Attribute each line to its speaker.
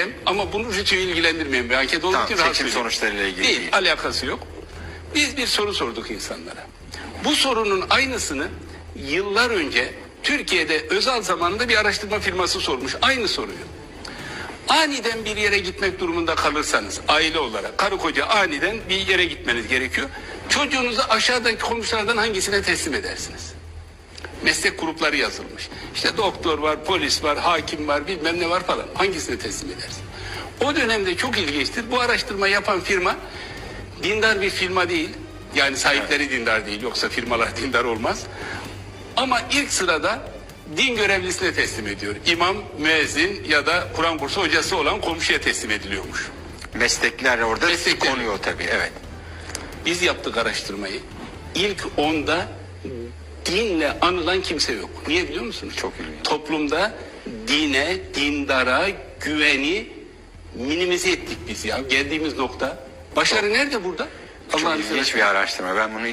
Speaker 1: diyeceğim ama bunu rütüyü ilgilendirmeyen bir anket olduğu
Speaker 2: Tamam,
Speaker 1: için
Speaker 2: seçim sonuçlarıyla ilgili
Speaker 1: Değil,
Speaker 2: değil.
Speaker 1: alakası yok. Biz bir soru sorduk insanlara. Bu sorunun aynısını yıllar önce Türkiye'de özel zamanında bir araştırma firması sormuş. Aynı soruyu. Aniden bir yere gitmek durumunda kalırsanız aile olarak karı koca aniden bir yere gitmeniz gerekiyor. Çocuğunuzu aşağıdaki komşulardan hangisine teslim edersiniz? Meslek grupları yazılmış. İşte doktor var, polis var, hakim var, bilmem ne var falan. Hangisine teslim edersin? O dönemde çok ilginçtir. Bu araştırma yapan firma dindar bir firma değil. Yani sahipleri dindar değil. Yoksa firmalar dindar olmaz. Ama ilk sırada din görevlisine teslim ediyor. İmam, müezzin ya da Kur'an kursu hocası olan komşuya teslim ediliyormuş.
Speaker 2: Meslekler orada
Speaker 1: Meslekler.
Speaker 2: konuyor tabii evet.
Speaker 1: Biz yaptık araştırmayı. İlk onda dinle anılan kimse yok. Niye biliyor musunuz?
Speaker 2: Çok ilginç.
Speaker 1: Toplumda dine, dindara güveni minimize ettik biz ya. Geldiğimiz nokta. Başarı nerede burada?
Speaker 2: Çok
Speaker 1: Allah'ın
Speaker 2: ilginç
Speaker 1: izniyle.
Speaker 2: bir araştırma. Ben bunu ilk